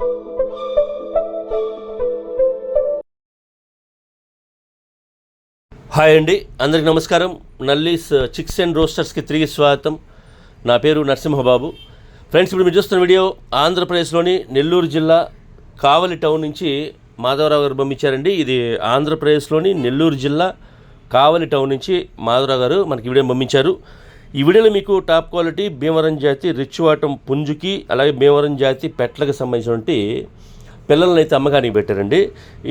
Hi అండి. అందరికి నమస్కారం. నల్లీస్ చిక్స్ అండ్ రోస్టర్స్కి తిరిగి స్వాగతం. నా పేరు నరసింహబాబు. ఫ్రెండ్స్ ఇప్పుడు మీరు చూస్తున్న వీడియో ఆంధ్రప్రదేశ్లోని నెల్లూరు జిల్లా కావలి టౌన్ నుంచి మాధవరావు గారు పంపించారండి. ఇది ఆంధ్రప్రదేశ్లోని నెల్లూరు జిల్లా కావలి టౌన్ నుంచి మాధవరావు గారు మనకి వీడియో పంపించారు. ఈ వీడియోలో మీకు టాప్ క్వాలిటీ భీమవరం జాతి రిచ్ వాటం పుంజుకి అలాగే భీమవరం జాతి పెట్లకు సంబంధించినటువంటి పిల్లల్ని అయితే అమ్మకానికి పెట్టారండి.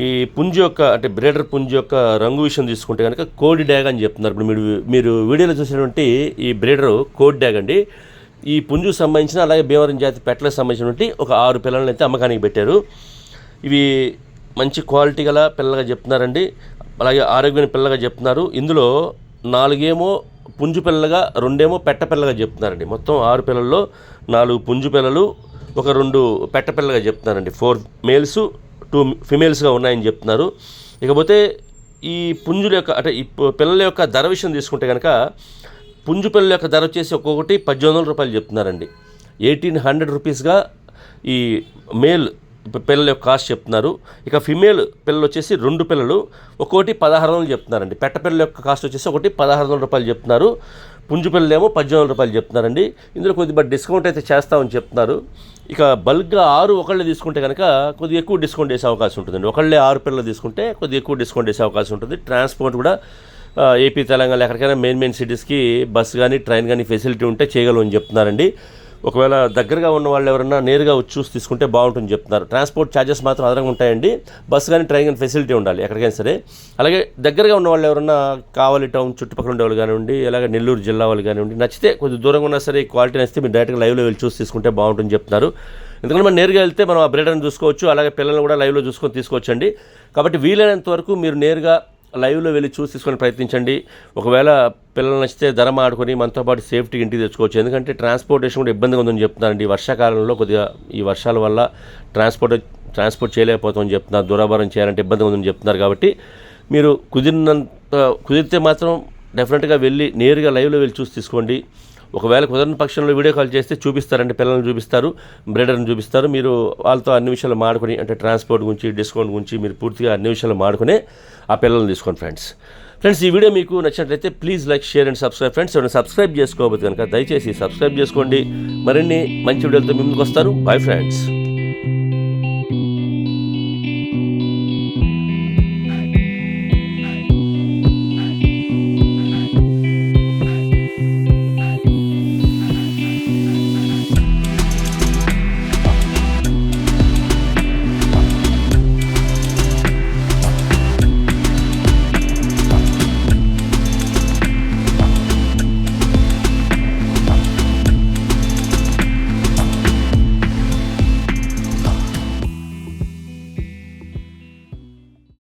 ఈ పుంజు యొక్క అంటే బ్రేడర్ పుంజు యొక్క రంగు విషయం తీసుకుంటే కనుక కోడి డ్యాగ్ అని చెప్తున్నారు. ఇప్పుడు మీరు మీరు వీడియోలో చూసినటువంటి ఈ బ్రేడరు కోడి డ్యాగ్ అండి. ఈ పుంజుకు సంబంధించిన అలాగే భీమవరం జాతి పెట్టలకు సంబంధించినటువంటి ఒక ఆరు పిల్లల్ని అయితే అమ్మకానికి పెట్టారు. ఇవి మంచి క్వాలిటీ గల పిల్లలుగా చెప్తున్నారండి. అలాగే ఆరోగ్యమైన పిల్లగా చెప్తున్నారు. ఇందులో నాలుగేమో పుంజు పిల్లలుగా రెండేమో పెట్ట పిల్లగా చెప్తున్నారండి. మొత్తం ఆరు పిల్లల్లో నాలుగు పుంజు పిల్లలు ఒక రెండు పెట్ట పిల్లగా చెప్తున్నారండి. ఫోర్ మేల్స్ టూ ఫిమేల్స్గా ఉన్నాయని చెప్తున్నారు. ఇకపోతే ఈ పుంజుల యొక్క అంటే ఈ పిల్లల యొక్క ధర విషయం తీసుకుంటే కనుక పుంజు పిల్లల యొక్క ధర వచ్చేసి ఒక్కొక్కటి పద్దెనిమిది వందల రూపాయలు చెప్తున్నారండి. ఎయిటీన్ హండ్రెడ్ రూపీస్గా ఈ మేల్ పిల్లల యొక్క కాస్ట్ చెప్తున్నారు. ఇక ఫిమేల్ పిల్లలు వచ్చేసి రెండు పిల్లలు ఒక్కోటి పదహారు వందలు చెప్తున్నారండి. పెట్ట పిల్లల యొక్క కాస్ట్ వచ్చేసి ఒకటి పదహారు వందల రూపాయలు చెప్తున్నారు. పుంజు పిల్లలేమో పద్దెనిమిది వందల రూపాయలు చెప్తున్నారండి. ఇందులో కొద్దిగా డిస్కౌంట్ అయితే చేస్తామని చెప్తున్నారు. ఇక బల్క్గా ఆరు ఒకళ్ళే తీసుకుంటే కనుక కొద్దిగా ఎక్కువ డిస్కౌంట్ వేసే అవకాశం ఉంటుందండి. ఒకళ్ళే ఆరు పిల్లలు తీసుకుంటే కొద్దిగా ఎక్కువ డిస్కౌంట్ వేసే అవకాశం ఉంటుంది. ట్రాన్స్పోర్ట్ కూడా ఏపీ తెలంగాణ ఎక్కడికైనా మెయిన్ మెయిన్ సిటీస్కి బస్ కానీ ట్రైన్ కానీ ఫెసిలిటీ ఉంటే చేయగలమని చెప్తున్నారండి. ఒకవేళ దగ్గరగా ఉన్న వాళ్ళు ఎవరైనా నేరుగా వచ్చి చూసి తీసుకుంటే బాగుంటుంది చెప్తున్నారు. ట్రాన్స్పోర్ట్ ఛార్జెస్ మాత్రం అదనంగా ఉంటాయండి. బస్ కానీ ట్రైన్ కానీ ఫెసిలిటీ ఉండాలి ఎక్కడికైనా సరే. అలాగే దగ్గరగా ఉన్న వాళ్ళు ఎవరైనా కావాలి టౌన్ చుట్టుపక్కల ఉండే వాళ్ళు కానివ్వండి అలాగే నెల్లూరు జిల్లా వాళ్ళు కానివ్వండి నచ్చితే కొద్దిగా దూరంగా ఉన్నా సరే క్వాలిటీ నచ్చితే మీరు డైరెక్ట్గా లైవ్లో వెళ్ళి చూసి తీసుకుంటే బాగుంటుంది చెప్తున్నారు. ఎందుకంటే మనం నేరుగా వెళ్తే మనం ఆ బ్రీడర్ని చూసుకోవచ్చు అలాగే పిల్లల్ని కూడా లైవ్లో చూసుకొని తీసుకోవచ్చండి. కాబట్టి వీలైనంత వరకు మీరు నేరుగా లైవ్లో వెళ్ళి చూసి తీసుకొని ప్రయత్నించండి. ఒకవేళ పిల్లలు నచ్చితే ధర మాడుకొని మనతో పాటు సేఫ్టీ ఇంటికి తెచ్చుకోవచ్చు. ఎందుకంటే ట్రాన్స్పోర్టేషన్ కూడా ఇబ్బందిగా ఉందని చెప్తున్నారండి. ఈ వర్షాకాలంలో కొద్దిగా ఈ వర్షాల వల్ల ట్రాన్స్పోర్ట్ ట్రాన్స్పోర్ట్ చేయలేకపోతామని చెప్తున్నారు. దూరాభారం చేయాలంటే ఇబ్బందిగా ఉందని చెప్తున్నారు కాబట్టి మీరు కుదిరినంత కుదిరితే మాత్రం డెఫినెట్గా వెళ్ళి నేరుగా లైవ్లో వెళ్ళి చూసి తీసుకోండి. ఒకవేళ కుదరని పక్షంలో వీడియో కాల్ చేస్తే చూపిస్తారండి పిల్లల్ని చూపిస్తారు బ్రీడర్ని చూపిస్తారు. మీరు వాళ్ళతో అన్ని విషయాలు మాడుకొని అంటే ట్రాన్స్పోర్ట్ గురించి డిస్కౌంట్ గురించి మీరు పూర్తిగా అన్ని విషయాలు మాడుకునే ఆ పిల్లల్ని తీసుకోండి ఫ్రెండ్స్. ఫ్రెండ్స్ ఈ వీడియో మీకు నచ్చినట్లయితే please like share and subscribe. Friends ఎవరైనా సబ్స్క్రైబ్ చేసుకోవద్దు కనుక దయచేసి సబ్స్క్రైబ్ చేసుకోండి. మరిన్ని మంచి వీడియోలతో మీ ముందుకు వస్తారు. Bye friends